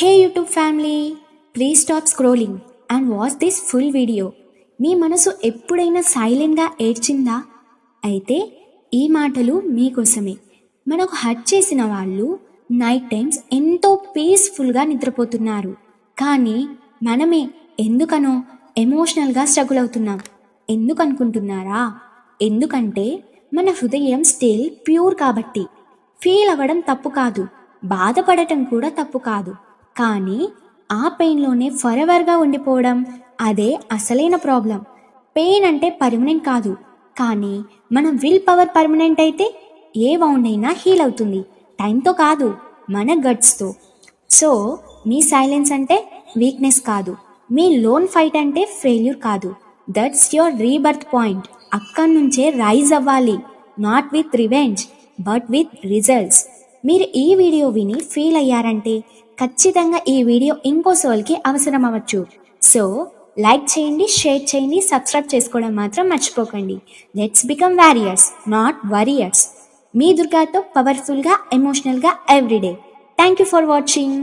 Hey YouTube family please stop scrolling and watch this full video మీ మనసు ఎప్పుడైనా సైలెంట్గా ఏడ్చిందా? అయితే ఈ మాటలు మీకోసమే. మనకు హర్ట్ చేసిన వాళ్ళు నైట్ టైమ్స్ ఎంతో పీస్ఫుల్గా నిద్రపోతున్నారు. కానీ మనమే ఎందుకనో ఎమోషనల్గా స్ట్రగుల్ అవుతున్నాం. ఎందుకనుకుంటున్నారా? ఎందుకంటే మన హృదయం స్టిల్ ప్యూర్ కాబట్టి. ఫీల్ అవ్వడం తప్పు కాదు. బాధపడటం కూడా తప్పు కాదు. కానీ ఆ పెయిన్లోనే ఫరెవర్గా ఉండిపోవడం అదే అసలైన ప్రాబ్లం పెయిన్ అంటే పర్మనెంట్ కాదు. కానీ మన విల్ పవర్ పర్మనెంట్ అయితే ఏ వౌండ్ అయినా హీల్ అవుతుంది. టైంతో కాదు మన గట్స్తో. సో మీ సైలెన్స్ అంటే వీక్నెస్ కాదు. మీ లోన్ ఫైట్ అంటే ఫెయిల్యూర్ కాదు. That's your rebirth point. అక్కడి నుంచే రైజ్ అవ్వాలి. Not with revenge but with results. మీరు ఈ వీడియో విని ఫీల్ అయ్యారంటే ఖచ్చితంగా ఈ వీడియో ఇంకో సోల్కి అవసరం అవ్వచ్చు సో లైక్ చేయండి షేర్ చేయండి సబ్స్క్రైబ్ చేసుకోవడం మాత్రం మర్చిపోకండి. Let's become warriors not worriers. మీ దుర్గాతో పవర్ఫుల్గా ఎమోషనల్గా everyday. Thank you for watching.